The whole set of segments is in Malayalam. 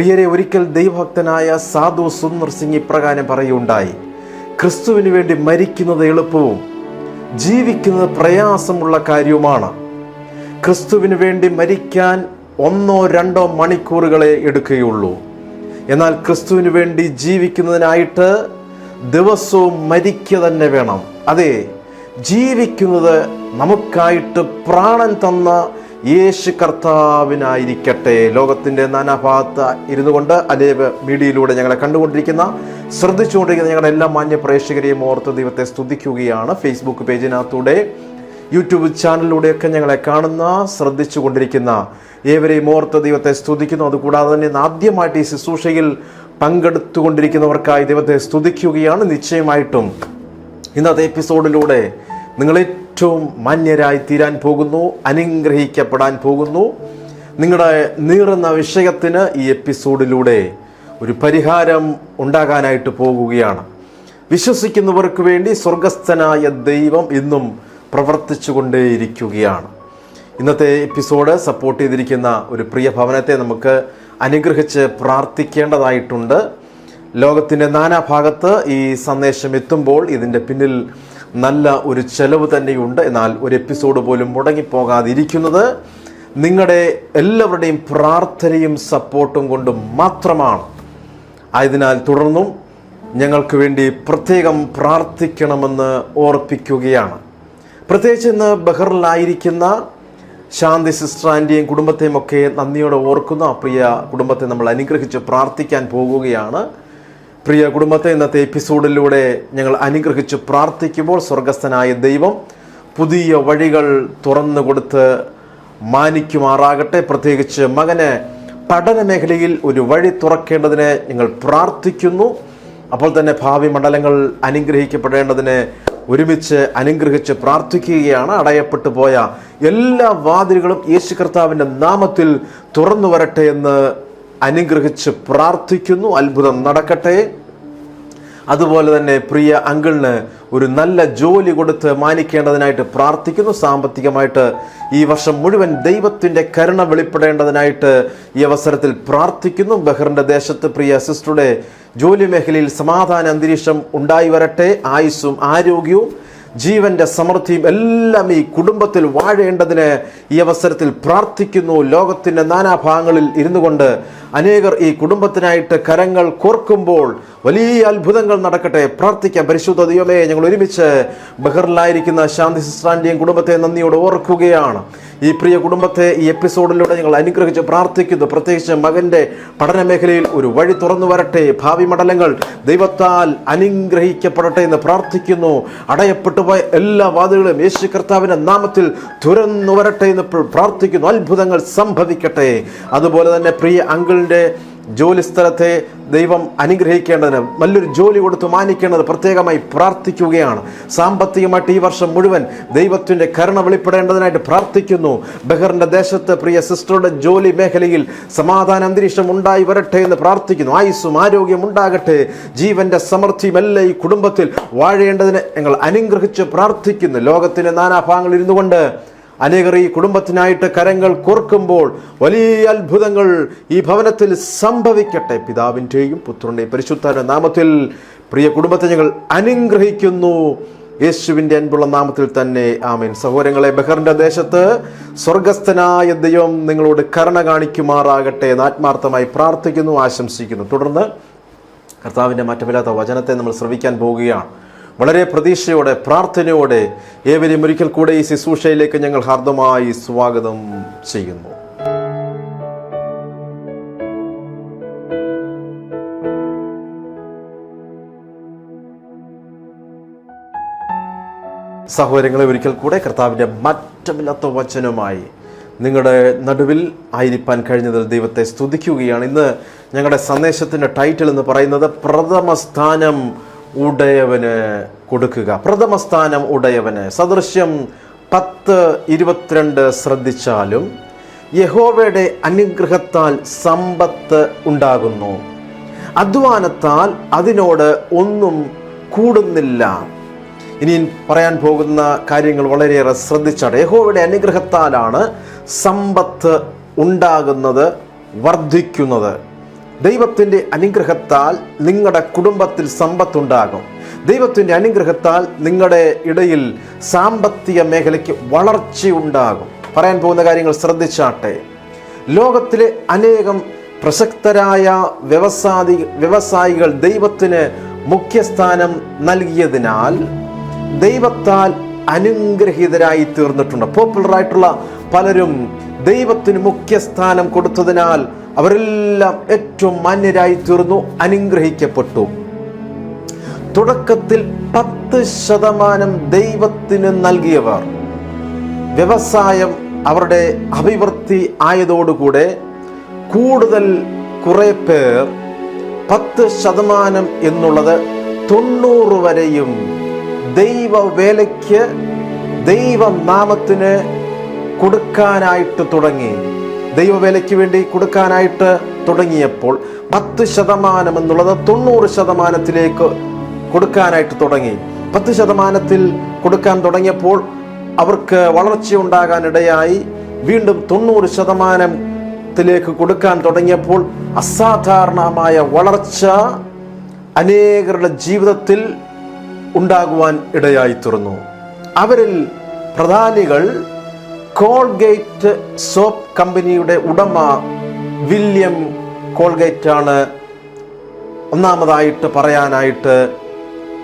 പ്രിയരെ ഒരിക്കൽ ദൈവഭക്തനായ സാധു സുന്ദർ സിംഗ് ഇപ്രകാരം പറയുണ്ടായി ക്രിസ്തുവിന് വേണ്ടി മരിക്കുന്നത് എളുപ്പവും ജീവിക്കുന്നത് പ്രയാസമുള്ള കാര്യവുമാണ്. ക്രിസ്തുവിന് വേണ്ടി മരിക്കാൻ ഒന്നോ രണ്ടോ മണിക്കൂറുകളെ എടുക്കുകയുള്ളൂ. എന്നാൽ ക്രിസ്തുവിന് വേണ്ടി ജീവിക്കുന്നതിനായിട്ട് ദിവസവും മരിക്കുക തന്നെ വേണം. അതെ ജീവിക്കുന്നത് നമുക്കായിട്ട് പ്രാണൻ തന്ന യേശു കർത്താവിനായിരിക്കട്ടെ. ലോകത്തിന്റെ നാനാഭാഗത്ത് ഇരുന്നു കൊണ്ട് അലേബ് മീഡിയയിലൂടെ ഞങ്ങളെ കണ്ടുകൊണ്ടിരിക്കുന്ന ശ്രദ്ധിച്ചുകൊണ്ടിരിക്കുന്ന ഞങ്ങളുടെ എല്ലാ മാന്യ പ്രേക്ഷകരെയും ഓർത്ത് ദൈവത്തെ സ്തുതിക്കുകയാണ്. ഫേസ്ബുക്ക് പേജിനകത്തൂടെ യൂട്യൂബ് ചാനലിലൂടെയൊക്കെ ഞങ്ങളെ കാണുന്ന ശ്രദ്ധിച്ചു കൊണ്ടിരിക്കുന്ന ഏവരെയും ഓർത്ത് ദൈവത്തെ സ്തുതിക്കുന്നു. അതുകൂടാതെ തന്നെ ആദ്യമായിട്ട് ഈ ശുശ്രൂഷയിൽ പങ്കെടുത്തുകൊണ്ടിരിക്കുന്നവർക്കായി ദൈവത്തെ സ്തുതിക്കുകയാണ്. നിശ്ചയമായിട്ടും ഇന്നത്തെ എപ്പിസോഡിലൂടെ നിങ്ങൾ ഏറ്റവും മാന്യരായി തീരാൻ പോകുന്നു അനുഗ്രഹിക്കപ്പെടാൻ പോകുന്നു. നിങ്ങളുടെ നീറുന്ന വിഷയത്തിന് ഈ എപ്പിസോഡിലൂടെ ഒരു പരിഹാരം ഉണ്ടാകാനായിട്ട് പോകുകയാണ്. വിശ്വസിക്കുന്നവർക്ക് വേണ്ടി സ്വർഗസ്ഥനായ ദൈവം ഇന്നും പ്രവർത്തിച്ചു കൊണ്ടേയിരിക്കുകയാണ് ഇന്നത്തെ എപ്പിസോഡ് സപ്പോർട്ട് ചെയ്തിരിക്കുന്ന ഒരു പ്രിയ ഭവനത്തെ നമുക്ക് അനുഗ്രഹിച്ച് പ്രാർത്ഥിക്കേണ്ടതായിട്ടുണ്ട്. ലോകത്തിന്റെ നാനാഭാഗത്ത് ഈ സന്ദേശം എത്തുമ്പോൾ ഇതിന്റെ പിന്നിൽ നല്ല ഒരു ചെലവ് തന്നെയുണ്ട്. എന്നാൽ ഒരു എപ്പിസോഡ് പോലും മുടങ്ങിപ്പോകാതിരിക്കുന്നത് നിങ്ങളുടെ എല്ലാവരുടെയും പ്രാർത്ഥനയും സപ്പോർട്ടും കൊണ്ട് മാത്രമാണ്. ആയതിനാൽ തുടർന്നും ഞങ്ങൾക്ക് വേണ്ടി പ്രത്യേകം പ്രാർത്ഥിക്കണമെന്ന് ഓർപ്പിക്കുകയാണ്. പ്രത്യേകിച്ച് ഇന്ന് ബഹറിലായിരിക്കുന്ന ശാന്തി സിസ്റ്റർ ആന്റിയും കുടുംബത്തെയും ഒക്കെ നന്ദിയോടെ ഓർക്കുന്ന പ്രിയ കുടുംബത്തെ നമ്മൾ അനുഗ്രഹിച്ച് പ്രാർത്ഥിക്കാൻ പോകുകയാണ്. പ്രിയ കുടുംബത്തെ ഇന്നത്തെ എപ്പിസോഡിലൂടെ ഞങ്ങൾ അനുഗ്രഹിച്ച് പ്രാർത്ഥിക്കുമ്പോൾ സ്വർഗസ്ഥനായ ദൈവം പുതിയ വഴികൾ തുറന്നു കൊടുത്ത് മാനിക്കുമാറാകട്ടെ. പ്രത്യേകിച്ച് മകന് പഠന മേഖലയിൽ ഒരു വഴി തുറക്കേണ്ടതിനെ ഞങ്ങൾ പ്രാർത്ഥിക്കുന്നു. അപ്പോൾ തന്നെ ഭാവി മണ്ഡലങ്ങൾ അനുഗ്രഹിക്കപ്പെടേണ്ടതിന് ഒരുമിച്ച് അനുഗ്രഹിച്ച് പ്രാർത്ഥിക്കുകയാണ്. അടയപ്പെട്ടു പോയ എല്ലാ വാതിലുകളും യേശു കർത്താവിന്റെ നാമത്തിൽ തുറന്നു വരട്ടെ എന്ന് അനുഗ്രഹിച്ച് പ്രാർത്ഥിക്കുന്നു അത്ഭുതം നടക്കട്ടെ. അതുപോലെ തന്നെ പ്രിയ അങ്കിളിന് ഒരു നല്ല ജോലി കൊടുത്ത് മാനിക്കേണ്ടതിനായിട്ട് പ്രാർത്ഥിക്കുന്നു. സാമ്പത്തികമായിട്ട് ഈ വർഷം മുഴുവൻ ദൈവത്തിന്റെ കരുണ വെളിപ്പെടേണ്ടതിനായിട്ട് ഈ അവസരത്തിൽ പ്രാർത്ഥിക്കുന്നു. ബഹ്റിന്റെ ദേശത്ത് പ്രിയ സിസ്റ്ററുടെ ജോലി മേഖലയിൽ സമാധാന അന്തരീക്ഷം ഉണ്ടായി വരട്ടെ. ആയുസ്സും ആരോഗ്യവും ജീവന്റെ സമൃദ്ധിയും എല്ലാം ഈ കുടുംബത്തിൽ വാഴേണ്ടതിന് ഈ അവസരത്തിൽ പ്രാർത്ഥിക്കുന്നു. ലോകത്തിന്റെ നാനാഭാഗങ്ങളിൽ ഇരുന്നു കൊണ്ട് അനേകർ ഈ കുടുംബത്തിനായിട്ട് കരങ്ങൾ കോർക്കുമ്പോൾ വലിയ അത്ഭുതങ്ങൾ നടക്കട്ടെ. പ്രാർത്ഥിക്കാം. പരിശുദ്ധ ദൈവമേ ഞങ്ങൾ ഒരുമിച്ച് ബഹറിലായിരിക്കുന്ന ശാന്തി സിസ്റ്റാന്റെയും കുടുംബത്തെ നന്ദിയോട് ഓർക്കുകയാണ്. ഈ പ്രിയ കുടുംബത്തെ ഈ എപ്പിസോഡിലൂടെ ഞങ്ങൾ അനുഗ്രഹിച്ച് പ്രാർത്ഥിക്കുന്നു. പ്രത്യേകിച്ച് മകന്റെ പഠന മേഖലയിൽ ഒരു വഴി തുറന്നു വരട്ടെ. ഭാവി മണ്ഡലങ്ങൾ ദൈവത്താൽ അനുഗ്രഹിക്കപ്പെടട്ടെ എന്ന് പ്രാർത്ഥിക്കുന്നു. അടയപ്പെട്ടു പോയ എല്ലാ വാതിലുകളും യേശു കർത്താവിന്റെ നാമത്തിൽ തുറന്നു വരട്ടെ എന്ന് പ്രാർത്ഥിക്കുന്നു. അത്ഭുതങ്ങൾ സംഭവിക്കട്ടെ. അതുപോലെ തന്നെ പ്രിയ അങ്കിളിന്റെ ജോലി സ്ഥലത്തെ ദൈവം അനുഗ്രഹിക്കേണ്ടതിന് നല്ലൊരു ജോലി കൊടുത്ത് മാനിക്കേണ്ടത് പ്രത്യേകമായി പ്രാർത്ഥിക്കുകയാണ്. സാമ്പത്തികമായിട്ട് ഈ വർഷം മുഴുവൻ ദൈവത്തിന്റെ കരുണ വെളിപ്പെടേണ്ടതിനായിട്ട് പ്രാർത്ഥിക്കുന്നു. ബഹറിന്റെ ദേശത്ത് പ്രിയ സിസ്റ്ററുടെ ജോലി മേഖലയിൽ സമാധാന അന്തരീക്ഷം ഉണ്ടായി വരട്ടെ എന്ന് പ്രാർത്ഥിക്കുന്നു. ആയുസ്സും ആരോഗ്യം ഉണ്ടാകട്ടെ. ജീവന്റെ സമൃദ്ധിയും എല്ലാം ഈ കുടുംബത്തിൽ വാഴേണ്ടതിന് ഞങ്ങൾ അനുഗ്രഹിച്ച് പ്രാർത്ഥിക്കുന്നു. ലോകത്തിന്റെ നാനാഭാഗങ്ങളിൽ ഇരുന്നു കൊണ്ട് അനേകർ ഈ കുടുംബത്തിനായിട്ട് കരങ്ങൾ കോർക്കുമ്പോൾ വലിയ അത്ഭുതങ്ങൾ ഈ ഭവനത്തിൽ സംഭവിക്കട്ടെ. പിതാവിന്റെയും പുത്രന്റെയും പരിശുദ്ധ നാമത്തിൽ പ്രിയ കുടുംബത്തെ ഞങ്ങൾ അനുഗ്രഹിക്കുന്നു. യേശുവിന്റെ അൻപുള്ള നാമത്തിൽ തന്നെ ആമേൻ. സഹോദരങ്ങളെ ബഹറിന്റെ ദേശത്ത് സ്വർഗസ്ഥനായ ദൈവം നിങ്ങളോട് കരുണ കാണിക്കുമാറാകട്ടെ എന്ന് ആത്മാർത്ഥമായി പ്രാർത്ഥിക്കുന്നു ആശംസിക്കുന്നു. തുടർന്ന് കർത്താവിന്റെ മാറ്റമില്ലാത്ത വചനത്തെ നമ്മൾ ശ്രവിക്കാൻ പോവുകയാണ്. വളരെ പ്രതീക്ഷയോടെ പ്രാർത്ഥനയോടെ ഏവരെയും ഒരിക്കൽ കൂടെ ഈ ശുശ്രൂഷയിലേക്ക് ഞങ്ങൾ ഹാർദമായി സ്വാഗതം ചെയ്യുന്നു. സഹോദരങ്ങളെ ഒരിക്കൽ കൂടെ കർത്താവിന്റെ മാറ്റമില്ലാത്ത വചനമായി നിങ്ങളുടെ നടുവിൽ ആയിരിക്കാൻ കഴിഞ്ഞതിൽ ദൈവത്തെ സ്തുതിക്കുകയാണ്. ഇന്ന് ഞങ്ങളുടെ സന്ദേശത്തിന്റെ ടൈറ്റിൽ എന്ന് പറയുന്നത് പ്രഥമ സ്ഥാനം ഉടയവന് കൊടുക്കുക. പ്രഥമ സ്ഥാനം ഉടയവന്. സദൃശ്യം പത്ത് ഇരുപത്തിരണ്ട് ശ്രദ്ധിച്ചാലും യഹോവയുടെ അനുഗ്രഹത്താൽ സമ്പത്ത് ഉണ്ടാകുന്നു. അധ്വാനത്താൽ അതിനോട് ഒന്നും കൂടുന്നില്ല. ഇനി പറയാൻ പോകുന്ന കാര്യങ്ങൾ വളരെയേറെ ശ്രദ്ധിച്ചാണ് യഹോവയുടെ അനുഗ്രഹത്താലാണ് സമ്പത്ത് ഉണ്ടാകുന്നത് വർദ്ധിക്കുന്നത്. ദൈവത്തിന്റെ അനുഗ്രഹത്താൽ നിങ്ങളുടെ കുടുംബത്തിൽ സമ്പത്തുണ്ടാകും. ദൈവത്തിന്റെ അനുഗ്രഹത്താൽ നിങ്ങളുടെ ഇടയിൽ സാമ്പത്തിക മേഖലയ്ക്ക് വളർച്ചയുണ്ടാകും. പറയാൻ പോകുന്ന കാര്യങ്ങൾ ശ്രദ്ധിച്ചാട്ടെ. ലോകത്തിലെ അനേകം പ്രസക്തരായ വ്യവസായി വ്യവസായികൾ ദൈവത്തിന് മുഖ്യസ്ഥാനം നൽകിയതിനാൽ ദൈവത്താൽ അനുഗ്രഹീതരായി തീർന്നിട്ടുണ്ട്. പോപ്പുലർ ആയിട്ടുള്ള പലരും ദൈവത്തിന് മുഖ്യസ്ഥാനം കൊടുത്തതിനാൽ അവരെല്ലാം ഏറ്റവും മാന്യരായി തീർന്നു അനുഗ്രഹിക്കപ്പെട്ടു. തുടക്കത്തിൽ പത്ത് ശതമാനം ദൈവത്തിന് നൽകിയവർ. വ്യവസായം അവരുടെ അഭിവൃദ്ധി ആയതോടുകൂടെ കൂടുതൽ കുറെ പേർ പത്ത് ശതമാനം എന്നുള്ളത് തൊണ്ണൂറ് വരെയും ദൈവവേലയ്ക്ക് ദൈവനാമത്തിന് കൊടുക്കാനായിട്ട് തുടങ്ങി. ദൈവവേലയ്ക്ക് വേണ്ടി കൊടുക്കാനായിട്ട് തുടങ്ങിയപ്പോൾ പത്ത് ശതമാനം എന്നുള്ളത് തൊണ്ണൂറ് ശതമാനത്തിലേക്ക് കൊടുക്കാനായിട്ട് തുടങ്ങി. പത്ത് ശതമാനത്തിൽ കൊടുക്കാൻ തുടങ്ങിയപ്പോൾ അവർക്ക് വളർച്ചയുണ്ടാകാനിടയായി വീണ്ടും തൊണ്ണൂറ് ശതമാനത്തിലേക്ക് കൊടുക്കാൻ തുടങ്ങിയപ്പോൾ അസാധാരണമായ വളർച്ച അനേകരുടെ ജീവിതത്തിൽ ഉണ്ടാകുവാൻ ഇടയായി തീർന്നു. അവരിൽ പ്രധാനികൾ കോൾഗേറ്റ് സോപ്പ് കമ്പനിയുടെ ഉടമ വില്യം കോൾഗേറ്റ് ആണ് ഒന്നാമതായിട്ട് പറയാനായിട്ട്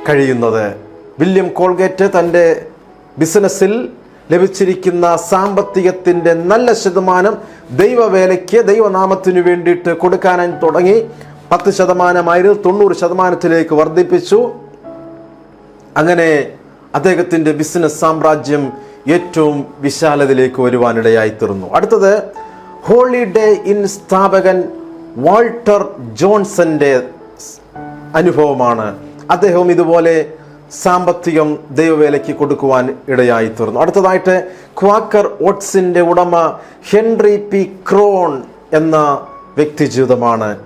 കഴിയുന്നത്. വില്യം കോൾഗേറ്റ് തന്റെ ബിസിനസ്സിൽ ലഭിച്ചിരിക്കുന്ന സാമ്പത്തികത്തിന്റെ നല്ല ശതമാനം ദൈവവേലയ്ക്ക് ദൈവനാമത്തിനു വേണ്ടിയിട്ട് കൊടുക്കാനായി തുടങ്ങി. പത്ത് ശതമാനമായിരുന്നു തൊണ്ണൂറ് ശതമാനത്തിലേക്ക് വർദ്ധിപ്പിച്ചു. അങ്ങനെ അദ്ദേഹത്തിന്റെ ബിസിനസ് സാമ്രാജ്യം ഏറ്റവും വിശാലതയിലേക്ക് വരുവാനിടയായി തീർന്നു അടുത്തത് ഹോളിഡേ ഇൻ സ്ഥാപകൻ വാൾട്ടർ ജോൺസന്റെ അനുഭവമാണ്. അദ്ദേഹം ഇതുപോലെ സാമ്പത്തികം ദൈവവേലയ്ക്ക് കൊടുക്കുവാൻ ഇടയായി തീർന്നു അടുത്തതായിട്ട് ക്വാക്കർ ഓട്സിന്റെ ഉടമ ഹെൻറി പി ക്രോൺ എന്ന വ്യക്തി ജീവിതമാണ്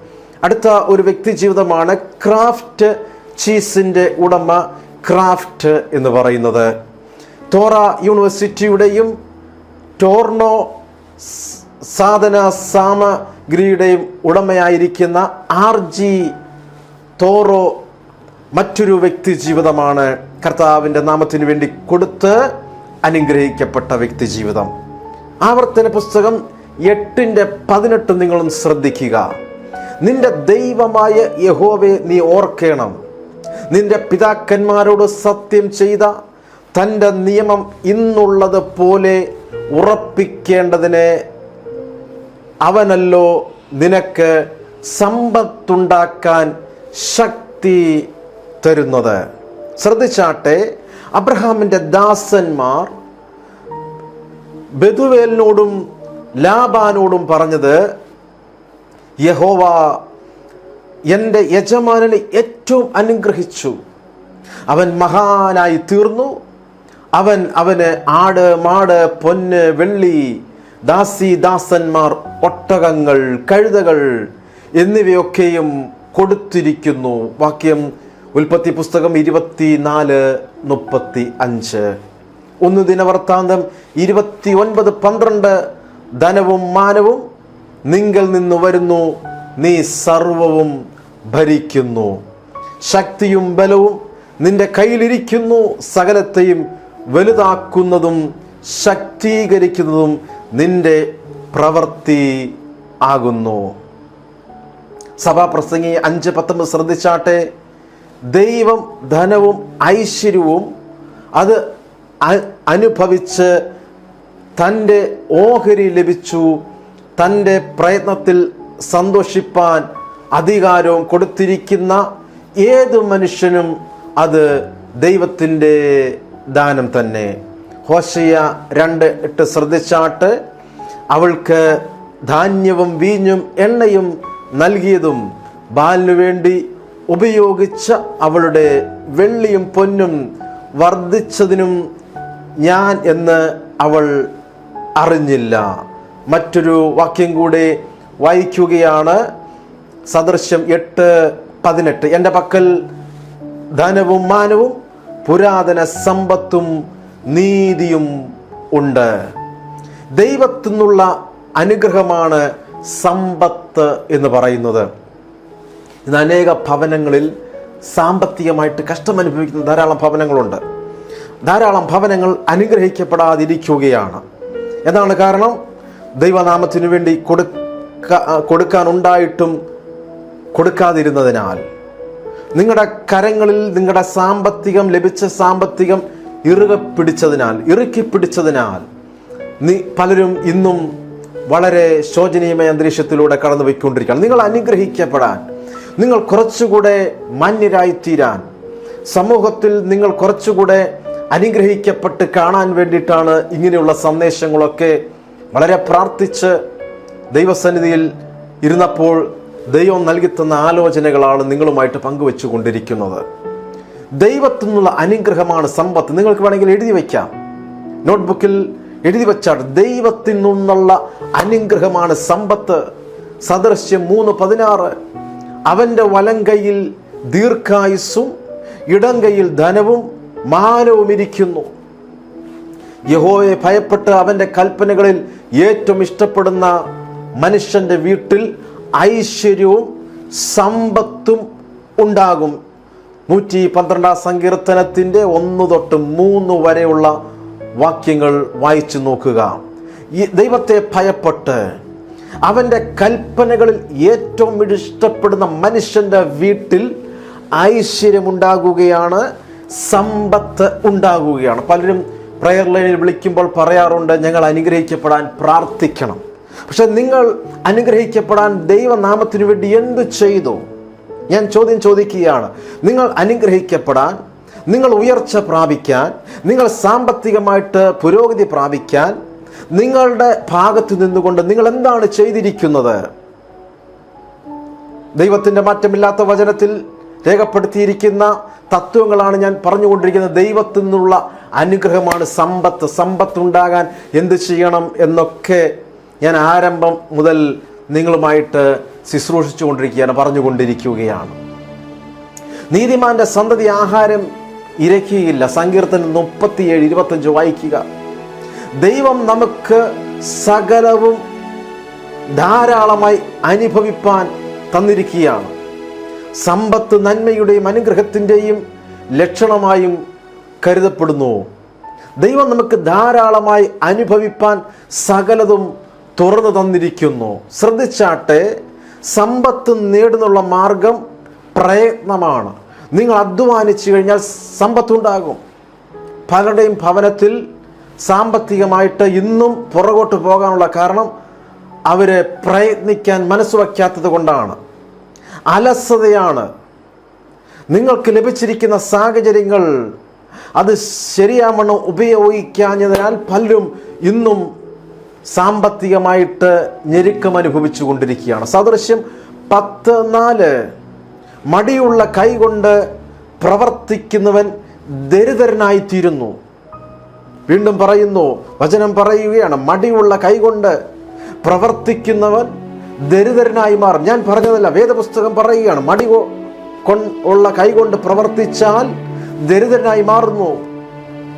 അടുത്ത ഒരു വ്യക്തി ജീവിതമാണ് ക്രാഫ്റ്റ് ചീസിന്റെ ഉടമ ക്രാഫ്റ്റ് എന്ന് പറയുന്നത്. തോറ യൂണിവേഴ്സിറ്റിയുടെയും ടോർണോ സാധന സാമഗ്രിയുടെയും ഉടമയായിരിക്കുന്ന ആർ ജി തോറോ മറ്റൊരു വ്യക്തി ജീവിതമാണ് കർത്താവിന്റെ നാമത്തിന് വേണ്ടി കൊടുത്ത് അനുഗ്രഹിക്കപ്പെട്ട വ്യക്തി ജീവിതം. ആവർത്തന പുസ്തകം എട്ടിന്റെ പതിനെട്ട് നിങ്ങളും ശ്രദ്ധിക്കുക. നിന്റെ ദൈവമായ യഹോവെ നീ ഓർക്കണം. നിന്റെ പിതാക്കന്മാരോട് സത്യം ചെയ്ത തന്റെ നിയമം ഇന്നുള്ളത് പോലെ ഉറപ്പിക്കേണ്ടതിന് അവനല്ലോ നിനക്ക് സമ്പത്തുണ്ടാക്കാൻ ശക്തി തരുന്നത്. ശ്രദ്ധിച്ചാട്ടെ അബ്രഹാമിന്റെ ദാസന്മാർ ബെതുവേലിനോടും ലാബാനോടും പറഞ്ഞത് യഹോവ എന്റെ യജമാനനെ ഏറ്റവും അനുഗ്രഹിച്ചു. അവൻ മഹാനായി തീർന്നു. അവൻ അവന് ആട് മാട് പൊന്ന് വെള്ളി ദാസി ദാസന്മാർ ഒട്ടകങ്ങൾ കഴുതകൾ എന്നിവയൊക്കെയും കൊടുത്തിരിക്കുന്നു. വാക്യം ഉൽപ്പത്തി പുസ്തകം ഇരുപത്തിനാല് മുപ്പത്തി അഞ്ച് ഒന്ന് ദിനവൃത്താന്തം ഇരുപത്തി ഒൻപത് പന്ത്രണ്ട്. ധനവും മാനവും നിങ്കൽ നിന്ന് വരുന്നു. നീ സർവവും ഭരിക്കുന്നു. ശക്തിയും ബലവും നിന്റെ കയ്യിലിരിക്കുന്നു. സകലത്തെയും വലുതാക്കുന്നതും ശക്തീകരിക്കുന്നതും നിന്റെ പ്രവൃത്തി ആകുന്നു. സഭാപ്രസംഗി അഞ്ച് പത്തൊമ്പത് ശ്രദ്ധിച്ചാട്ടെ. ദൈവം ധനവും ഐശ്വര്യവും അത് അനുഭവിച്ച് തന്റെ ഓഹരി ലഭിച്ചു. തന്റെ പ്രയത്നത്തിൽ സന്തോഷിപ്പാൻ അധികാരവും കൊടുത്തിരിക്കുന്ന ഏത് മനുഷ്യനും അത് ദൈവത്തിന്റെ ദാനം തന്നെ. ഹോശയ രണ്ട് എട്ട് ശ്രദ്ധിച്ചാട്ട് അവൾക്ക് ധാന്യവും വീഞ്ഞും എണ്ണയും നൽകിയതും ബാലിനു വേണ്ടി ഉപയോഗിച്ച അവളുടെ വെള്ളിയും പൊന്നും വർദ്ധിച്ചതിനും ഞാൻ എന്ന് അവൾ അറിഞ്ഞില്ല. മറ്റൊരു വാക്യം കൂടെ വായിക്കുകയാണ്. സദൃശ്യം എട്ട് പതിനെട്ട്. എന്റെ പക്കൽ ധനവും മാനവും പുരാതന സമ്പത്തും നീതിയും ഉണ്ട്. ദൈവത്തു നിന്നുള്ള അനുഗ്രഹമാണ് സമ്പത്ത് എന്ന് പറയുന്നത്. ഇന്ന് അനേക ഭവനങ്ങളിൽ സാമ്പത്തികമായിട്ട് കഷ്ടം അനുഭവിക്കുന്ന ധാരാളം ഭവനങ്ങളുണ്ട്. ധാരാളം ഭവനങ്ങൾ അനുഗ്രഹിക്കപ്പെടാതിരിക്കുകയാണ്. എന്താണ് കാരണം? ദൈവനാമത്തിനു വേണ്ടി കൊടുക്ക കൊടുക്കാനുണ്ടായിട്ടും കൊടുക്കാതിരുന്നതിനാൽ. നിങ്ങളുടെ കരങ്ങളിൽ നിങ്ങളുടെ സാമ്പത്തികം ലഭിച്ച സാമ്പത്തികം ഇറുക പിടിച്ചതിനാൽ ഇറുക്കി പിടിച്ചതിനാൽ നീ പലരും ഇന്നും വളരെ ശോചനീയമായ അന്തരീക്ഷത്തിലൂടെ കടന്നു പോയിക്കൊണ്ടിരിക്കുകയാണ്. നിങ്ങൾ അനുഗ്രഹിക്കപ്പെടാൻ നിങ്ങൾ കുറച്ചുകൂടെ മാന്യരായിത്തീരാൻ സമൂഹത്തിൽ നിങ്ങൾ കുറച്ചുകൂടെ അനുഗ്രഹിക്കപ്പെട്ട് കാണാൻ വേണ്ടിയിട്ടാണ് ഇങ്ങനെയുള്ള സന്ദേശങ്ങളൊക്കെ വളരെ പ്രാർത്ഥിച്ച് ദൈവസന്നിധിയിൽ ഇരുന്നപ്പോൾ ദൈവം നൽകിത്തന്ന ആലോചനകളാണ് നിങ്ങളുമായിട്ട് പങ്കുവെച്ചു കൊണ്ടിരിക്കുന്നത് ദൈവത്തിൽ നിന്നുള്ള അനുഗ്രഹമാണ് സമ്പത്ത്. നിങ്ങൾക്ക് വേണമെങ്കിൽ എഴുതി വയ്ക്കാം. നോട്ട്ബുക്കിൽ എഴുതി വച്ചാൽ ദൈവത്തിൽ നിന്നുള്ള അനുഗ്രഹമാണ് സമ്പത്ത്. സദൃശ്യം മൂന്ന് പതിനാറ്. അവന്റെ വലങ്കയിൽ ദീർഘായുസ്സും ഇടങ്കയിൽ ധനവും മാനവും ഇരിക്കുന്നു. യഹോയെ ഭയപ്പെട്ട് അവന്റെ കൽപ്പനകളിൽ ഏറ്റവും ഇഷ്ടപ്പെടുന്ന മനുഷ്യന്റെ വീട്ടിൽ ഐശ്വര്യവും സമ്പത്തും ഉണ്ടാകും. നൂറ്റി പന്ത്രണ്ടാം സങ്കീർത്തനത്തിന്റെ ഒന്ന് തൊട്ട് മൂന്ന് വരെയുള്ള വാക്യങ്ങൾ വായിച്ചു നോക്കുക. ഈ ദൈവത്തെ ഭയപ്പെട്ട് അവന്റെ കൽപ്പനകളിൽ ഏറ്റവും ഇഷ്ടപ്പെടുന്ന മനുഷ്യന്റെ വീട്ടിൽ ഐശ്വര്യമുണ്ടാകുകയാണ് സമ്പത്ത് ഉണ്ടാകുകയാണ്. പലരും പ്രയർ ലൈനിൽ വിളിക്കുമ്പോൾ പറയാറുണ്ട് ഞങ്ങൾ അനുഗ്രഹിക്കപ്പെടാൻ പ്രാർത്ഥിക്കണം. പക്ഷെ നിങ്ങൾ അനുഗ്രഹിക്കപ്പെടാൻ ദൈവനാമത്തിനു വേണ്ടി എന്ത് ചെയ്തു? ഞാൻ ചോദ്യം ചോദിക്കുകയാണ്. നിങ്ങൾ അനുഗ്രഹിക്കപ്പെടാൻ നിങ്ങൾ ഉയർച്ച പ്രാപിക്കാൻ നിങ്ങൾ സാമ്പത്തികമായിട്ട് പുരോഗതി പ്രാപിക്കാൻ നിങ്ങളുടെ ഭാഗത്ത് നിന്നുകൊണ്ട് നിങ്ങൾ എന്താണ് ചെയ്തിരിക്കുന്നത്? ദൈവത്തിന്റെ മാറ്റമില്ലാത്ത വചനത്തിൽ രേഖപ്പെടുത്തിയിരിക്കുന്ന തത്വങ്ങളാണ് ഞാൻ പറഞ്ഞുകൊണ്ടിരിക്കുന്നത്. ദൈവത്തിൽ നിന്നുള്ള അനുഗ്രഹമാണ് സമ്പത്ത്. സമ്പത്ത് ഉണ്ടാകാൻ എന്ത് ചെയ്യണം എന്നൊക്കെ ഞാൻ ആരംഭം മുതൽ നിങ്ങളുമായിട്ട് ശുശ്രൂഷിച്ചു കൊണ്ടിരിക്കുകയാണ് പറഞ്ഞുകൊണ്ടിരിക്കുകയാണ്. നീതിമാന്റെ സന്തതി ആഹാരം ഇരക്കുകയില്ല സങ്കീർത്തനം മുപ്പത്തിയേഴ് ഇരുപത്തഞ്ച് വായിക്കുക. ദൈവം നമുക്ക് സകലവും ധാരാളമായി അനുഭവിപ്പാൻ തന്നിരിക്കുകയാണ്. സമ്പത്ത് നന്മയുടെയും അനുഗ്രഹത്തിന്റെയും ലക്ഷണമായും കരുതപ്പെടുന്നു. ദൈവം നമുക്ക് ധാരാളമായി അനുഭവിപ്പാൻ സകലതും തുറന്നു തന്നിരിക്കുന്നു. ശ്രദ്ധിച്ചാട്ടെ സമ്പത്ത് നേടുന്നുള്ള മാർഗം പ്രയത്നമാണ്. നിങ്ങൾ അധ്വാനിച്ചു കഴിഞ്ഞാൽ സമ്പത്തുണ്ടാകും. പലരുടെയും ഭവനത്തിൽ സാമ്പത്തികമായിട്ട് ഇന്നും പുറകോട്ട് പോകാനുള്ള കാരണം അവരെ പ്രയത്നിക്കാൻ മനസ്സ് വയ്ക്കാത്തത് കൊണ്ടാണ്. അലസതയാണ്. നിങ്ങൾക്ക് ലഭിച്ചിരിക്കുന്ന സാഹചര്യങ്ങൾ അത് ശരിയാവണ്ണം ഉപയോഗിക്കാഞ്ഞതിനാൽ പലരും ഇന്നും സാമ്പത്തികമായിട്ട് ഞെരുക്കം അനുഭവിച്ചു കൊണ്ടിരിക്കുകയാണ്. സദൃശ്യം പത്ത് നാല്. മടിയുള്ള കൈകൊണ്ട് പ്രവർത്തിക്കുന്നവൻ ദരിദ്രനായിത്തീരുന്നു. വീണ്ടും പറയുന്നു വചനം പറയുകയാണ് മടിയുള്ള കൈകൊണ്ട് പ്രവർത്തിക്കുന്നവൻ ദരിദ്രനായി മാറും. ഞാൻ പറഞ്ഞതല്ല വേദപുസ്തകം പറയുകയാണ് മടി ഉള്ള കൈകൊണ്ട് പ്രവർത്തിച്ചാൽ ദരിദ്രനായി മാറുന്നു.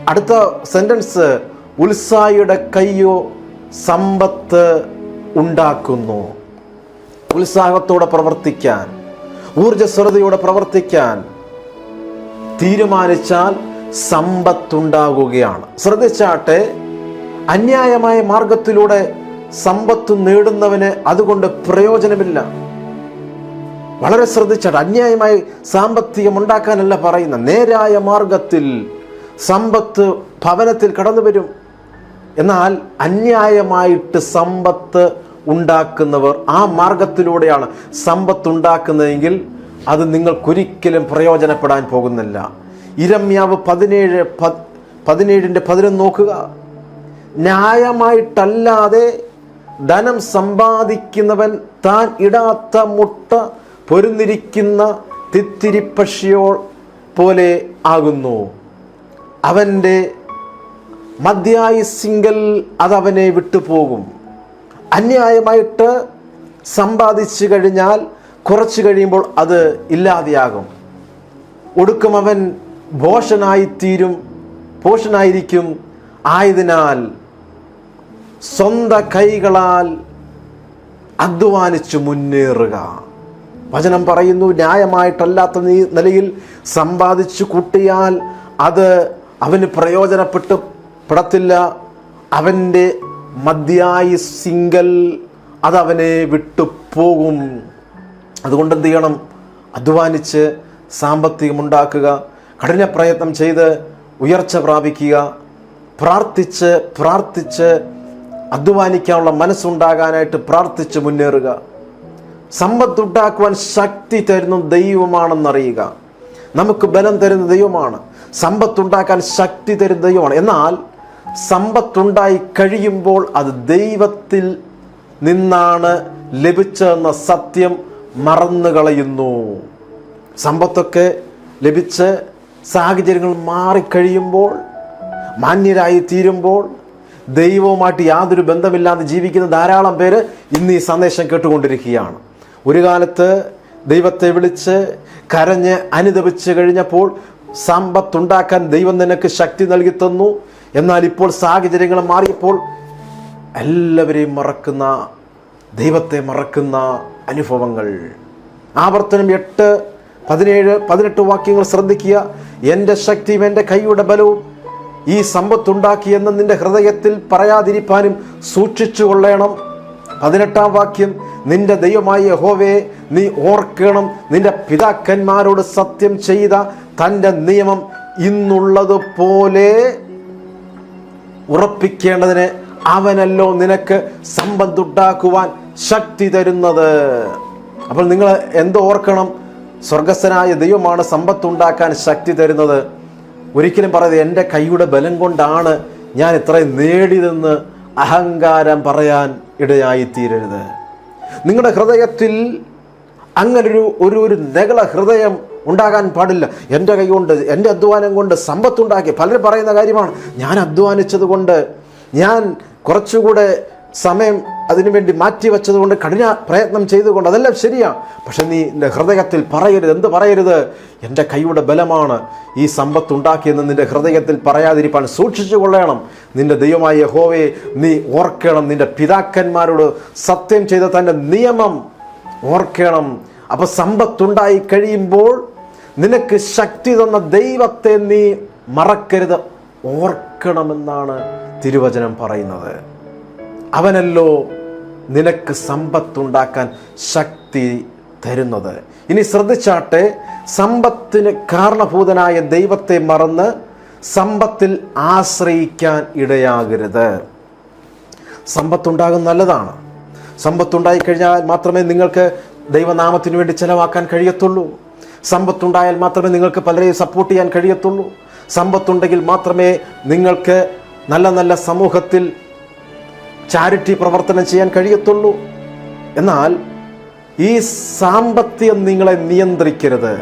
അടുത്ത സെന്റൻസ് ഉത്സായിയുടെ കയ്യോ സമ്പത്ത് ഉണ്ടാക്കുന്നു. ഉത്സാഹത്തോടെ പ്രവർത്തിക്കാൻ ഊർജസ്വരതയോടെ പ്രവർത്തിക്കാൻ തീരുമാനിച്ചാൽ സമ്പത്തുണ്ടാകുകയാണ്. ശ്രദ്ധിച്ചാട്ടെ അന്യായമായ മാർഗത്തിലൂടെ സമ്പത്ത് നേടുന്നവന് അതുകൊണ്ട് പ്രയോജനമില്ല. വളരെ ശ്രദ്ധിച്ചാട്ടെ അന്യായമായി സാമ്പത്തികം ഉണ്ടാക്കാനല്ല പറയുന്ന നേരായ മാർഗത്തിൽ സമ്പത്ത് ഭവനത്തിൽ കടന്നു വരും എന്നാൽ അന്യായമായിട്ട് സമ്പത്ത് ഉണ്ടാക്കുന്നവർ ആ മാർഗത്തിലൂടെയാണ് സമ്പത്ത് ഉണ്ടാക്കുന്നതെങ്കിൽ അത് നിങ്ങൾക്കൊരിക്കലും പ്രയോജനപ്പെടാൻ പോകുന്നില്ല. ഇരമ്യാവ് പതിനേഴ് പതിനേഴിന്റെ പതിനൊന്ന് നോക്കുക. ന്യായമായിട്ടല്ലാതെ ധനം സമ്പാദിക്കുന്നവൻ താൻ ഇടാത്ത മുട്ട പൊരുന്നിരിക്കുന്ന തിത്തിരിപ്പക്ഷിയോ പോലെ ആകുന്നു. അവന്റെ മധ്യായുസിങ്കൽ അതവനെ വിട്ടുപോകും. അന്യായമായിട്ട് സമ്പാദിച്ചു കഴിഞ്ഞാൽ കുറച്ച് കഴിയുമ്പോൾ അത് ഇല്ലാതെയാകും. ഒടുക്കം അവൻ ഭോഷനായിത്തീരും ഭോഷനായിരിക്കും. ആയതിനാൽ സ്വന്ത കൈകളാൽ അധ്വാനിച്ചു മുന്നേറുക. വചനം പറയുന്നു ന്യായമായിട്ടല്ലാത്ത നിലയിൽ സമ്പാദിച്ചു കൂട്ടിയാൽ അത് അവന് പ്രയോജനപ്പെട്ട് പെടത്തില്ല. അവന്റെ മദ്യായി സിംഗൽ അതവനെ വിട്ടുപോകും അതുകൊണ്ട് എന്ത് ചെയ്യണം? അധ്വാനിച്ച് സാമ്പത്തികമുണ്ടാക്കുക. കഠിന പ്രയത്നം ചെയ്ത് ഉയർച്ച പ്രാപിക്കുക. പ്രാർത്ഥിച്ച് പ്രാർത്ഥിച്ച് അധ്വാനിക്കാനുള്ള മനസ്സുണ്ടാകാനായിട്ട് പ്രാർത്ഥിച്ച് മുന്നേറുക. സമ്പത്ത് സമ്പത്തുണ്ടാക്കുവാൻ ശക്തി തരുന്ന ദൈവമാണെന്നറിയുക. നമുക്ക് ബലം തരുന്ന ദൈവമാണ്. സമ്പത്തുണ്ടാക്കാൻ ശക്തി തരുന്ന ദൈവമാണ്. എന്നാൽ സമ്പത്തുണ്ടായി കഴിയുമ്പോൾ അത് ദൈവത്തിൽ നിന്നാണ് ലഭിച്ചതെന്ന സത്യം മറന്നു കളയുന്നു. സമ്പത്തൊക്കെ ലഭിച്ച് സാഹചര്യങ്ങൾ മാറിക്കഴിയുമ്പോൾ മാന്യരായി തീരുമ്പോൾ ദൈവവുമായിട്ട് യാതൊരു ബന്ധമില്ലാതെ ജീവിക്കുന്ന ധാരാളം പേര് ഇന്ന് ഈ സന്ദേശം കേട്ടുകൊണ്ടിരിക്കുകയാണ്. ഒരു കാലത്ത് ദൈവത്തെ വിളിച്ച് കരഞ്ഞ് അനുദപിച്ച് കഴിഞ്ഞപ്പോൾ സമ്പത്തുണ്ടാക്കാൻ ദൈവം നിനക്ക് ശക്തി നൽകി തന്നു. എന്നാൽ ഇപ്പോൾ സാഹചര്യങ്ങൾ മാറിയപ്പോൾ എല്ലാവരെയും മറക്കുന്ന ദൈവത്തെ മറക്കുന്ന അനുഭവങ്ങൾ. ആവർത്തനം എട്ട് പതിനേഴ് പതിനെട്ട് വാക്യങ്ങൾ ശ്രദ്ധിക്കുക. എന്റെ ശക്തിയും എന്റെ കൈയുടെ ബലവും ഈ സമ്പത്തുണ്ടാക്കിയെന്ന് നിന്റെ ഹൃദയത്തിൽ പറയാതിരിപ്പാനും സൂക്ഷിച്ചു കൊള്ളണം. പതിനെട്ടാം വാക്യം നിന്റെ ദൈവമായ യഹോവയെ നീ ഓർക്കണം നിന്റെ പിതാക്കന്മാരോട് സത്യം ചെയ്ത തന്റെ നിയമം ഇന്നുള്ളതുപോലെ ഉറപ്പിക്കേണ്ടതിന് അവനല്ലോ നിനക്ക് സമ്പത്തുണ്ടാക്കുവാൻ ശക്തി തരുന്നത്. അപ്പോൾ നിങ്ങൾ എന്ത് ഓർക്കണം? സ്വർഗസ്ഥനായ ദൈവമാണ് സമ്പത്തുണ്ടാക്കാൻ ശക്തി തരുന്നത്. ഒരിക്കലും പറയുന്നത് എന്റെ കൈയുടെ ബലം കൊണ്ടാണ് ഞാൻ ഇത്രയും നേടിയതെന്ന് അഹങ്കാരം പറയാൻ ഇടയായിത്തീരരുത്. നിങ്ങളുടെ ഹൃദയത്തിൽ അങ്ങനൊരു ഒരു ഒരു നഗള ഹൃദയം ഉണ്ടാകാൻ പാടില്ല. എന്റെ കൈ കൊണ്ട് എന്റെ അധ്വാനം കൊണ്ട് സമ്പത്തുണ്ടാക്കി. പലരും പറയുന്ന കാര്യമാണ് ഞാൻ അധ്വാനിച്ചത് കൊണ്ട് ഞാൻ കുറച്ചുകൂടെ സമയം അതിനുവേണ്ടി മാറ്റി വെച്ചത് കൊണ്ട് കഠിന പ്രയത്നം ചെയ്തുകൊണ്ട് അതെല്ലാം ശരിയാണ് പക്ഷെ നീ എന്റെ ഹൃദയത്തിൽ പറയരുത്. എന്ത് പറയരുത്? എന്റെ കൈയുടെ ബലമാണ് ഈ സമ്പത്ത് ഉണ്ടാക്കിയെന്ന് നിന്റെ ഹൃദയത്തിൽ പറയാതിരിപ്പാൻ സൂക്ഷിച്ചു കൊള്ളണം. നിന്റെ ദൈവമായ യഹോവയെ നീ ഓർക്കണം നിന്റെ പിതാക്കന്മാരോട് സത്യം ചെയ്ത തന്റെ നിയമം ഓർക്കണം. അപ്പോൾ സമ്പത്തുണ്ടായി കഴിയുമ്പോൾ നിനക്ക് ശക്തി തന്ന ദൈവത്തെ നീ മറക്കരുത്. ഓർക്കണമെന്നാണ് തിരുവചനം പറയുന്നത്. അവനല്ലോ നിനക്ക് സമ്പത്തുണ്ടാക്കാൻ ശക്തി തരുന്നത്. ഇനി ശ്രദ്ധിച്ചാട്ടെ സമ്പത്തിന് കാരണഭൂതനായ ദൈവത്തെ മറന്ന് സമ്പത്തിൽ ആശ്രയിക്കാൻ ഇടയാകരുത്. സമ്പത്തുണ്ടാകും നല്ലതാണ്. സമ്പത്തുണ്ടായി കഴിഞ്ഞാൽ മാത്രമേ നിങ്ങൾക്ക് ദൈവനാമത്തിന് വേണ്ടി ചെലവാക്കാൻ കഴിയത്തുള്ളൂ. സമ്പത്തുണ്ടായാൽ മാത്രമേ നിങ്ങൾക്ക് പലരെയും സപ്പോർട്ട് ചെയ്യാൻ കഴിയത്തുള്ളൂ. സമ്പത്തുണ്ടെങ്കിൽ മാത്രമേ നിങ്ങൾക്ക് നല്ല നല്ല സമൂഹത്തിൽ ചാരിറ്റി പ്രവർത്തനം ചെയ്യാൻ കഴിയത്തുള്ളൂ. എന്നാൽ ഈ സാമ്പത്തികം നിങ്ങളെ നിയന്ത്രിക്കരുത്.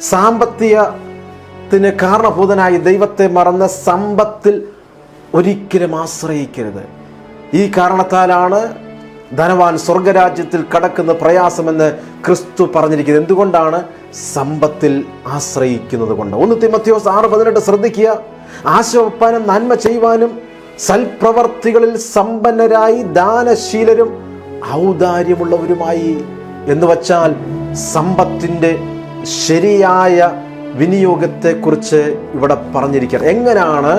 സാമ്പത്തികത്തിന് കാരണഭൂതനായി ദൈവത്തെ മറന്ന സമ്പത്തിൽ ഒരിക്കലും ആശ്രയിക്കരുത്. ഈ കാരണത്താലാണ് ധനവാൻ സ്വർഗരാജ്യത്തിൽ കടക്കുന്ന പ്രയാസമെന്ന് ക്രിസ്തു പറഞ്ഞിരിക്കുന്നത് എന്തുകൊണ്ടാണ് സമ്പത്തിൽ ആശ്രയിക്കുന്നത് കൊണ്ട്? ഒന്ന് തിമത്യോസ് ആറ് പതിനെട്ട് ശ്രദ്ധിക്കുക. ആശവപ്പാനും നന്മ ചെയ്യുവാനും സൽപ്രവർത്തികളിൽ സമ്പന്നരായി ദാനശീലരും ഔദാര്യമുള്ളവരുമായി എന്ന് വച്ചാൽ സമ്പത്തിന്റെ ശരിയായ വിനിയോഗത്തെക്കുറിച്ച് ഇവിടെ പറഞ്ഞിരിക്കുക എങ്ങനെയാണ്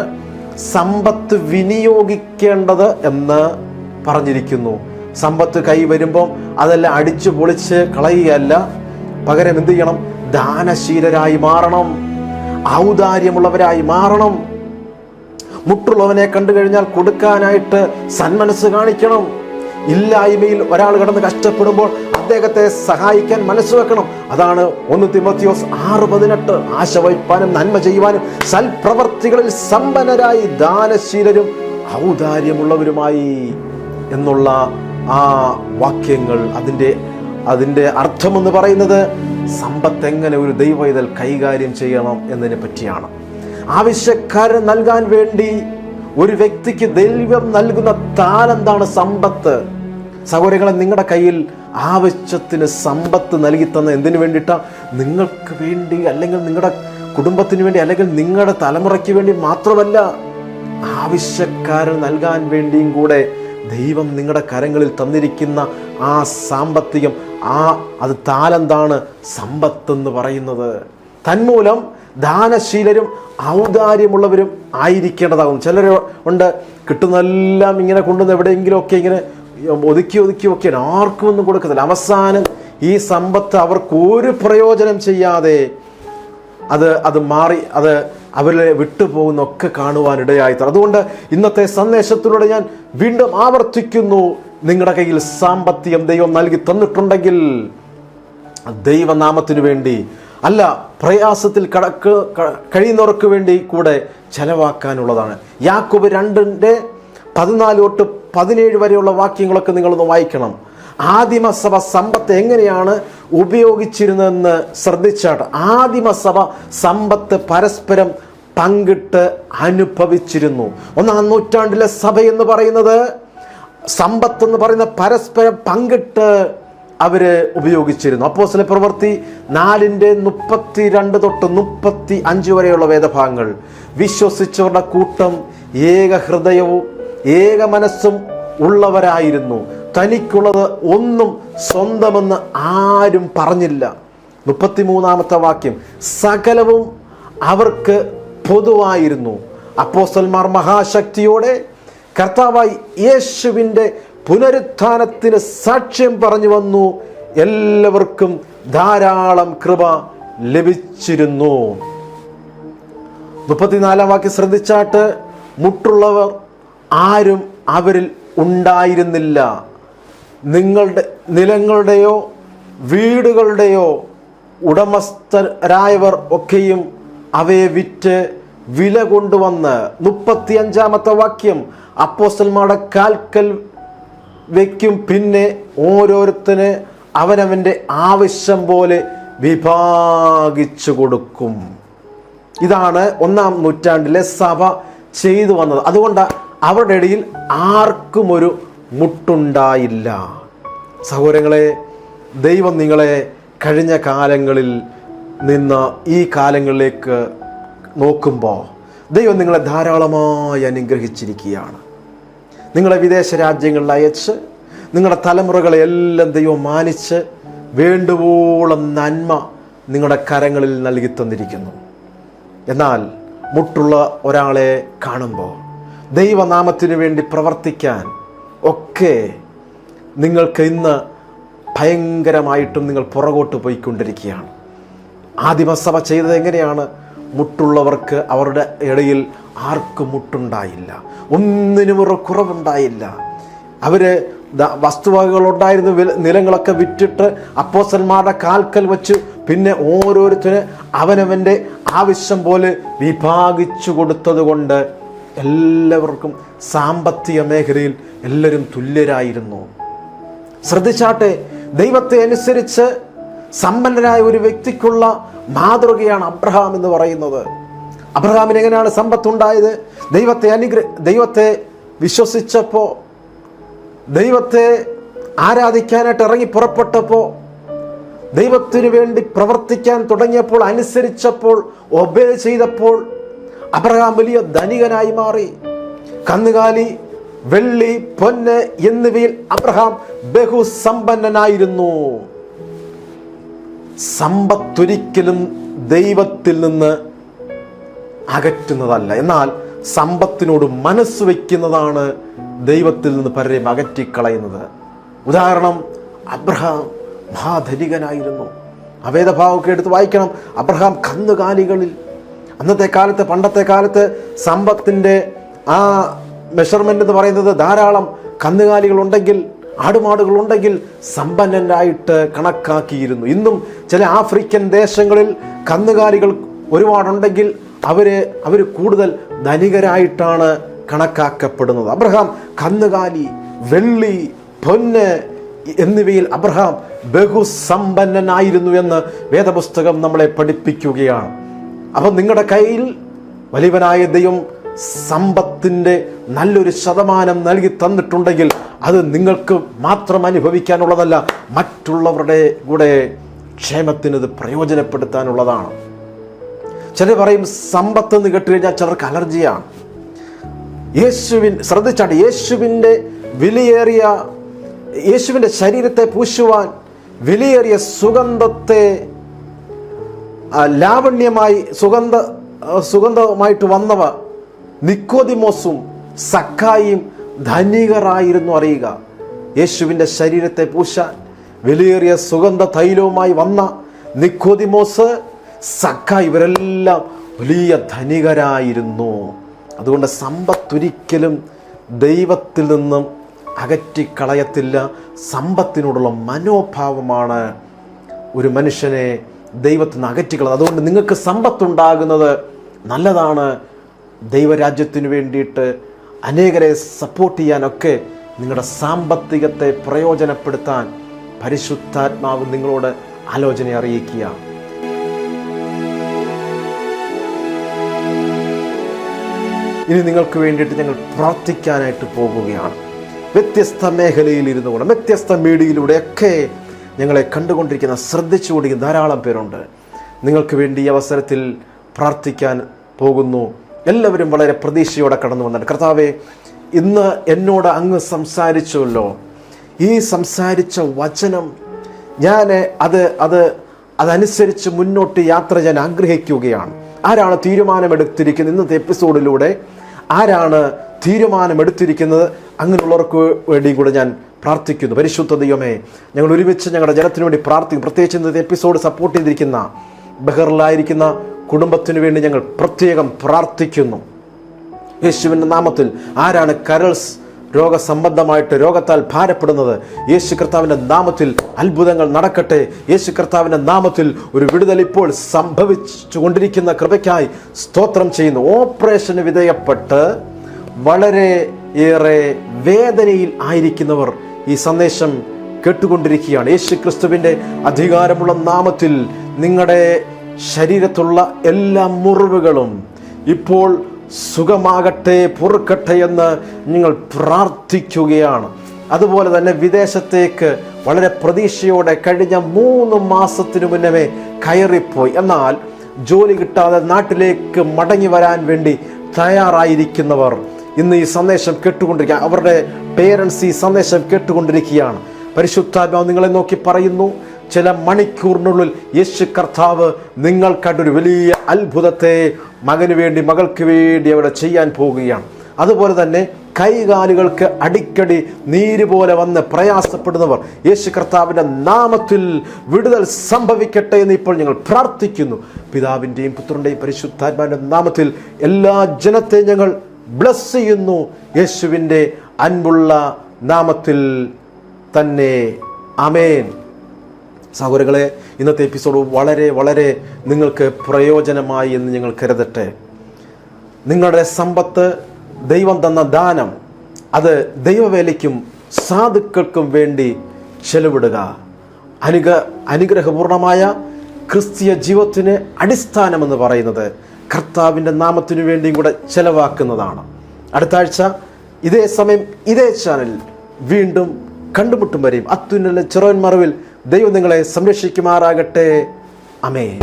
സമ്പത്ത് വിനിയോഗിക്കേണ്ടത് എന്ന് പറഞ്ഞിരിക്കുന്നു. സമ്പത്ത് കൈ വരുമ്പം അതെല്ലാം അടിച്ചു പൊളിച്ച് കളയുകയല്ല. പകരം എന്ത് ചെയ്യണം? ദാനശീലരായി മാറണം. ഔദാര്യമുള്ളവരായി മാറണം. മുട്ടുള്ളവനെ കണ്ടു കഴിഞ്ഞാൽ കൊടുക്കാനായിട്ട് സന്മനസ് കാണിക്കണം. ഇല്ലായ്മയിൽ ഒരാൾ കിടന്ന് കഷ്ടപ്പെടുമ്പോൾ അദ്ദേഹത്തെ സഹായിക്കാൻ മനസ്സ് വെക്കണം. അതാണ് ഒന്ന് തിമത്തിയോസ് ആറ് പതിനെട്ട്. ആശ വയ്പ്പാനും നന്മ ചെയ്യുവാനും സൽപ്രവർത്തികളിൽ സമ്പന്നരായി ദാനശീലരും ഔദാര്യമുള്ളവരുമായി എന്നുള്ള ആ വാക്യങ്ങൾ അതിന്റെ അതിന്റെ അർത്ഥമെന്ന് പറയുന്നത് സമ്പത്ത് എങ്ങനെ ഒരു ദൈവ ഇതൽ കൈകാര്യം ചെയ്യണം എന്നതിനെ പറ്റിയാണ്. ആവശ്യക്കാരൻ നൽകാൻ വേണ്ടി ഒരു വ്യക്തിക്ക് ദൈവം നൽകുന്ന താലെന്താണ് സമ്പത്ത്? സഹോദരങ്ങളെ നിങ്ങളുടെ കയ്യിൽ ആവശ്യത്തിന് സമ്പത്ത് നൽകി തന്ന എന്തിനു വേണ്ടിയിട്ടാ? നിങ്ങൾക്ക് വേണ്ടി അല്ലെങ്കിൽ നിങ്ങളുടെ കുടുംബത്തിന് വേണ്ടി അല്ലെങ്കിൽ നിങ്ങളുടെ തലമുറയ്ക്ക് വേണ്ടി മാത്രമല്ല ആവശ്യക്കാരൻ നൽകാൻ വേണ്ടിയും കൂടെ ദൈവം നിങ്ങളുടെ കരങ്ങളിൽ തന്നിരിക്കുന്ന ആ സാമ്പത്തികം ആ അത് താലന്താണ് സമ്പത്ത് എന്ന് പറയുന്നത്. തന്മൂലം ദാനശീലരും ഔദാര്യമുള്ളവരും ആയിരിക്കേണ്ടതാകും ചിലർ ഉണ്ട് കിട്ടുന്നതെല്ലാം ഇങ്ങനെ കൊണ്ടുവന്ന് എവിടെയെങ്കിലുമൊക്കെ ഇങ്ങനെ ഒതുക്കി ഒതുക്കി ഒക്കെ ആർക്കും ഒന്നും കൊടുക്കത്തില്ല. അവസാനം ഈ സമ്പത്ത് അവർക്ക് ഒരു പ്രയോജനം ചെയ്യാതെ അത് അത് മാറി അത് അവരെ വിട്ടുപോകുന്ന ഒക്കെ കാണുവാനിടയായി. അതുകൊണ്ട് ഇന്നത്തെ സന്ദേശത്തിലൂടെ ഞാൻ വീണ്ടും ആവർത്തിക്കുന്നു. നിങ്ങളുടെ കയ്യിൽ സാമ്പത്തികം ദൈവം നൽകി തന്നിട്ടുണ്ടെങ്കിൽ ദൈവനാമത്തിനു വേണ്ടി അല്ല പ്രയാസത്തിൽ കടക്ക് കഴിയുന്നവർക്ക് വേണ്ടി കൂടെ ചെലവാക്കാനുള്ളതാണ്. യാക്കോബ് രണ്ടിന്റെ പതിനാല് തൊട്ട് പതിനേഴ് വരെയുള്ള വാക്യങ്ങളൊക്കെ നിങ്ങളൊന്ന് വായിക്കണം. ആദിമസഭ സമ്പത്ത് എങ്ങനെയാണ് ഉപയോഗിച്ചിരുന്നതെന്ന് ശ്രദ്ധിച്ചാട്ട്. ആദിമസഭ സമ്പത്ത് പരസ്പരം പങ്കിട്ട് അനുഭവിച്ചിരുന്നു. ഒന്നാം നൂറ്റാണ്ടിലെ സഭ എന്ന് പറയുന്നത് സമ്പത്ത് എന്ന് പറയുന്ന പരസ്പരം പങ്കിട്ട് അവർ ഉപയോഗിച്ചിരുന്നു. അപ്പോൾ ചില പ്രവൃത്തി നാലിന്റെ മുപ്പത്തി രണ്ട് തൊട്ട് മുപ്പത്തി അഞ്ച് വരെയുള്ള വേദഭാഗങ്ങൾ. വിശ്വസിച്ചവരുടെ കൂട്ടം ഏക ഹൃദയവും ഏക മനസ്സും ഉള്ളവരായിരുന്നു. തനിക്കുള്ളത് ഒന്നും സ്വന്തമെന്ന് ആരും പറഞ്ഞില്ല. മുപ്പത്തിമൂന്നാമത്തെ വാക്യം സകലവും അവർക്ക് പൊതുവായിരുന്നു. അപ്പോസ്തലന്മാർ മഹാശക്തിയോടെ കർത്താവായി യേശുവിന്റെ പുനരുത്ഥാനത്തിന് സാക്ഷ്യം പറഞ്ഞു വന്നു. എല്ലാവർക്കും ധാരാളം കൃപ ലഭിച്ചിരുന്നു. മുപ്പത്തിനാലാം വാക്യം ശ്രദ്ധിച്ചാട്ട് മുട്ടുള്ളവർ ആരും അവരിൽ ഉണ്ടായിരുന്നില്ല. നിങ്ങളുടെ നിലങ്ങളുടെയോ വീടുകളുടെയോ ഉടമസ്ഥരായവർ ഒക്കെയും അവയെ വിറ്റ് വില കൊണ്ടുവന്ന് മുപ്പത്തിയഞ്ചാമത്തെ വാക്യം അപ്പോസ്റ്റന്മാരുടെ കാൽക്കൽ വയ്ക്കും പിന്നെ ഓരോരുത്തന് അവനവന്റെ ആവശ്യം പോലെ വിഭാഗിച്ചു കൊടുക്കും. ഇതാണ് ഒന്നാം നൂറ്റാണ്ടിലെ സഭ ചെയ്തു വന്നത്. അതുകൊണ്ട് അവരുടെ ഇടയിൽ ആർക്കും ഒരു മുട്ടുണ്ടായില്ല. സഹോദരങ്ങളെ ദൈവം നിങ്ങളെ കഴിഞ്ഞ കാലങ്ങളിൽ നിന്ന് ഈ കാലങ്ങളിലേക്ക് നോക്കുമ്പോൾ ദൈവം നിങ്ങളെ ധാരാളമായി അനുഗ്രഹിച്ചിരിക്കുകയാണ്. നിങ്ങളെ വിദേശ രാജ്യങ്ങളിൽ അയച്ച് നിങ്ങളുടെ തലമുറകളെ എല്ലാം ദൈവം മാനിച്ച് വേണ്ടുവോളം നന്മ നിങ്ങളുടെ കരങ്ങളിൽ നൽകി തന്നിരിക്കുന്നു. എന്നാൽ മുട്ടുള്ള ഒരാളെ കാണുമ്പോൾ ദൈവനാമത്തിനു വേണ്ടി പ്രവർത്തിക്കാൻ ഒക്കെ നിങ്ങൾക്ക് ഇന്ന് ഭയങ്കരമായിട്ടും നിങ്ങൾ പുറകോട്ട് പോയിക്കൊണ്ടിരിക്കുകയാണ്. ആദിമസഭ ചെയ്തത് എങ്ങനെയാണ്? മുട്ടുള്ളവർക്ക് അവരുടെ ഇടയിൽ ആർക്കും മുട്ടുണ്ടായില്ല. ഒന്നിനും ഒരു കുറവുണ്ടായില്ല. അവർ ദ- വസ്തുവകകളുണ്ടായിരുന്ന നിലങ്ങളൊക്കെ വിറ്റിട്ട് അപ്പോസന്മാരുടെ കാൽക്കൽ വെച്ച് പിന്നെ ഓരോരുത്തര് അവനവന്റെ ആവശ്യം പോലെ വിഭാഗിച്ചു കൊടുത്തത് കൊണ്ട് എല്ലാവർക്കും സാമ്പത്തിക മേഖലയിൽ എല്ലാവരും തുല്യരായിരുന്നു. ശ്രദ്ധിച്ചാട്ടെ ദൈവത്തെ അനുസരിച്ച് സമ്പന്നരായ ഒരു വ്യക്തിക്കുള്ള മാതൃകയാണ് അബ്രഹാം എന്ന് പറയുന്നത്. അബ്രഹാമിന് എങ്ങനെയാണ് സമ്പത്തുണ്ടായത്? ദൈവത്തെ അനുഗ്രഹ ദൈവത്തെ വിശ്വസിച്ചപ്പോൾ ദൈവത്തെ ആരാധിക്കാനായിട്ട് ഇറങ്ങി പുറപ്പെട്ടപ്പോൾ ദൈവത്തിനു വേണ്ടി പ്രവർത്തിക്കാൻ തുടങ്ങിയപ്പോൾ അനുസരിച്ചപ്പോൾ ഒബേ ചെയ്തപ്പോൾ അബ്രഹാം വലിയ ധനികനായി മാറി. കന്നുകാലി വെള്ളി പൊന്ന് എന്നിവയിൽ അബ്രഹാം ബഹുസമ്പന്നനായിരുന്നു. സമ്പത്തൊരിക്കലും ദൈവത്തിൽ നിന്ന് അകറ്റുന്നതല്ല. എന്നാൽ സമ്പത്തിനോട് മനസ്സ് വയ്ക്കുന്നതാണ് ദൈവത്തിൽ നിന്ന് പലരെയും അകറ്റിക്കളയുന്നത്. ഉദാഹരണം അബ്രഹാം മഹാധനികനായിരുന്നു. അവേദഭാവമൊക്കെ എടുത്ത് വായിക്കണം. അബ്രഹാം കന്നുകാലികളിൽ അന്നത്തെ കാലത്ത് പണ്ടത്തെ കാലത്ത് സമ്പത്തിന്റെ ആ മെഷർമെന്റ് എന്ന് പറയുന്നത് ധാരാളം കന്നുകാലികളുണ്ടെങ്കിൽ ആടുമാടുകളുണ്ടെങ്കിൽ സമ്പന്നനായിട്ട് കണക്കാക്കിയിരുന്നു. ഇന്നും ചില ആഫ്രിക്കൻ ദേശങ്ങളിൽ കന്നുകാലികൾ ഒരുപാടുണ്ടെങ്കിൽ അവരെ അവർ കൂടുതൽ ധനികരായിട്ടാണ് കണക്കാക്കപ്പെടുന്നത്. അബ്രഹാം കന്നുകാലി വെള്ളി പൊന്ന് എന്നിവയിൽ അബ്രഹാം ബഹുസമ്പന്നനായിരുന്നു എന്ന് വേദപുസ്തകം നമ്മളെ പഠിപ്പിക്കുകയാണ്. അപ്പം നിങ്ങളുടെ കയ്യിൽ വലിയവനായ ദൈവം സമ്പത്തിന്റെ നല്ലൊരു ശതമാനം നൽകി തന്നിട്ടുണ്ടെങ്കിൽ അത് നിങ്ങൾക്ക് മാത്രം അനുഭവിക്കാനുള്ളതല്ല മറ്റുള്ളവരുടെ കൂടെ ക്ഷേമത്തിന് ഇത് പ്രയോജനപ്പെടുത്താനുള്ളതാണ്. ചിലർ പറയും സമ്പത്ത് എന്ന് കേട്ട് കഴിഞ്ഞാൽ ചിലർക്ക് അലർജിയാണ്. യേശുവിൻ ശ്രദ്ധിച്ചാൽ യേശുവിന്റെ വിലയേറിയ യേശുവിന്റെ ശരീരത്തെ പൂശുവാൻ വിലയേറിയ സുഗന്ധത്തെ ലാവണ്യമായി സുഗന്ധ സുഗന്ധമായിട്ട് വന്നവ നിക്കോതിമോസും സക്കായിയും ധനികരായിരുന്നു അറിയുക. യേശുവിന്റെ ശരീരത്തെ പൂശാൻ വിലയേറിയ സുഗന്ധ തൈലവുമായി വന്ന നിക്കോതിമോസ് സക്കായി ഇവരെല്ലാം വലിയ ധനികരായിരുന്നു. അതുകൊണ്ട് സമ്പത്തൊരിക്കലും ദൈവത്തിൽ നിന്നും അകറ്റിക്കളയത്തില്ല. സമ്പത്തിനോടുള്ള മനോഭാവമാണ് ഒരു മനുഷ്യനെ ദൈവത്തിൽ നിന്ന് അകറ്റിക്കളത് അതുകൊണ്ട് നിങ്ങൾക്ക് സമ്പത്തുണ്ടാകുന്നത് നല്ലതാണ്. ദൈവരാജ്യത്തിന് വേണ്ടിയിട്ട് അനേകരെ സപ്പോർട്ട് ചെയ്യാനൊക്കെ നിങ്ങളുടെ സാമ്പത്തികത്തെ പ്രയോജനപ്പെടുത്താൻ പരിശുദ്ധാത്മാവ് നിങ്ങളോട് ആലോചന അറിയിക്കുക. ഇനി നിങ്ങൾക്ക് വേണ്ടിയിട്ട് ഞങ്ങൾ പ്രാർത്ഥിക്കാനായിട്ട് പോകുകയാണ്. വ്യത്യസ്ത മേഖലയിൽ ഇരുന്നു കൊണ്ട് വ്യത്യസ്ത മീഡിയയിലൂടെയൊക്കെ ഞങ്ങളെ കണ്ടുകൊണ്ടിരിക്കുന്ന ശ്രദ്ധിച്ചുകൊണ്ടിരിക്കുന്ന ധാരാളം പേരുണ്ട്. നിങ്ങൾക്ക് വേണ്ടി ഈ അവസരത്തിൽ പ്രാർത്ഥിക്കാൻ പോകുന്നു. എല്ലാവരും വളരെ പ്രതീക്ഷയോടെ കടന്നു വന്നിട്ട് കർത്താവെ ഇന്ന് എന്നോട് അങ്ങ് സംസാരിച്ചുവല്ലോ ഈ സംസാരിച്ച വചനം ഞാൻ അത് അത് അതനുസരിച്ച് മുന്നോട്ട് യാത്ര ചെയ്യാൻ ആഗ്രഹിക്കുകയാണ്. ആരാണ് തീരുമാനമെടുത്തിരിക്കുന്നത്? ഇന്നത്തെ എപ്പിസോഡിലൂടെ ആരാണ് തീരുമാനമെടുത്തിരിക്കുന്നത്? അങ്ങനെയുള്ളവർക്ക് വേണ്ടി കൂടെ ഞാൻ പ്രാർത്ഥിക്കുന്നു. പരിശുദ്ധ ദൈവമേ ഞങ്ങൾ ഒരുമിച്ച് ഞങ്ങളുടെ ജനത്തിനു വേണ്ടി പ്രാർത്ഥിക്കും പ്രത്യേകിച്ച് ഇന്നത്തെ എപ്പിസോഡ് സപ്പോർട്ട് ചെയ്തിരിക്കുന്ന ബഹറിലായിരിക്കുന്ന കുടുംബത്തിനു വേണ്ടി ഞങ്ങൾ പ്രത്യേകം പ്രാർത്ഥിക്കുന്നു. യേശുവിന്റെ നാമത്തിൽ ആരാണ് കരൾസ് രോഗസംബന്ധമായിട്ട് രോഗത്താൽ ഭാരപ്പെടുന്നത്? യേശു കർത്താവിന്റെ നാമത്തിൽ അത്ഭുതങ്ങൾ നടക്കട്ടെ. യേശു കർത്താവിന്റെ നാമത്തിൽ ഒരു വിടുതൽ ഇപ്പോൾ സംഭവിച്ചു കൊണ്ടിരിക്കുന്ന കൃപയ്ക്കായി സ്തോത്രം ചെയ്യുന്നു. ഓപ്പറേഷന് വിധേയപ്പെട്ട് വളരെ ഏറെ വേദനയിൽ ആയിരിക്കുന്നവർ ഈ സന്ദേശം കേട്ടുകൊണ്ടിരിക്കുകയാണ്. യേശു ക്രിസ്തുവിന്റെ അധികാരമുള്ള നാമത്തിൽ നിങ്ങളുടെ ശരീരത്തുള്ള എല്ലാ മുറിവുകളും ഇപ്പോൾ സുഖമാകട്ടെ പൊറുക്കട്ടെ എന്ന് നിങ്ങൾ പ്രാർത്ഥിക്കുകയാണ്. അതുപോലെ തന്നെ വിദേശത്തേക്ക് വളരെ പ്രതീക്ഷയോടെ കഴിഞ്ഞ മൂന്ന് മാസത്തിനു മുന്നമേ കയറിപ്പോയി. എന്നാൽ ജോലി കിട്ടാതെ നാട്ടിലേക്ക് മടങ്ങി വരാൻ വേണ്ടി തയ്യാറായിരിക്കുന്നവർ ഇന്ന് ഈ സന്ദേശം കേട്ടുകൊണ്ടിരിക്കുക. അവരുടെ പേരൻസ് ഈ സന്ദേശം കേട്ടുകൊണ്ടിരിക്കുകയാണ്. പരിശുദ്ധാത്മാവ് നിങ്ങളെ നോക്കി പറയുന്നു ചില മണിക്കൂറിനുള്ളിൽ യേശു കർത്താവ് നിങ്ങൾ കണ്ടൊരു വലിയ അത്ഭുതത്തെ മകന് വേണ്ടി മകൾക്ക് വേണ്ടി അവിടെ ചെയ്യാൻ പോവുകയാണ്. അതുപോലെ തന്നെ കൈകാലുകൾക്ക് അടിക്കടി നീര് പോലെ വന്ന് പ്രയാസപ്പെടുന്നവർ യേശു കർത്താവിന്റെ നാമത്തിൽ വിടുതൽ സംഭവിക്കട്ടെ എന്ന് ഇപ്പോൾ ഞങ്ങൾ പ്രാർത്ഥിക്കുന്നു. പിതാവിന്റെയും പുത്രന്റെയും പരിശുദ്ധാത്മാവിന്റെ നാമത്തിൽ എല്ലാ ജനത്തെയും ഞങ്ങൾ ബ്ലസ് ചെയ്യുന്നു യേശുവിന്റെ അൻപുള്ള നാമത്തിൽ തന്നെ. അമേൻ സഹോദരങ്ങളെ ഇന്നത്തെ എപ്പിസോഡ് വളരെ വളരെ നിങ്ങൾക്ക് പ്രയോജനമായി എന്ന് ഞങ്ങൾ കരുതട്ടെ. നിങ്ങളുടെ സമ്പത്ത് ദൈവം തന്ന ദാനം അത് ദൈവവേലയ്ക്കും സാധുക്കൾക്കും വേണ്ടി ചെലവിടുക. അനുഗ അനുഗ്രഹപൂർണമായ ക്രിസ്തീയ ജീവിതത്തിന് അടിസ്ഥാനമെന്ന് പറയുന്നത് കർത്താവിന്റെ നാമത്തിനു വേണ്ടിയും കൂടെ ചെലവാക്കുന്നതാണ്. അടുത്ത ആഴ്ച ഇതേ സമയം ഇതേ ചാനലിൽ വീണ്ടും കണ്ടുമുട്ടും വരെയും. അത്യുന്നല ചെറുവൻ മറവിൽ ദൈവം നിങ്ങളെ സംരക്ഷിക്കുമാറാകട്ടെ. അമേ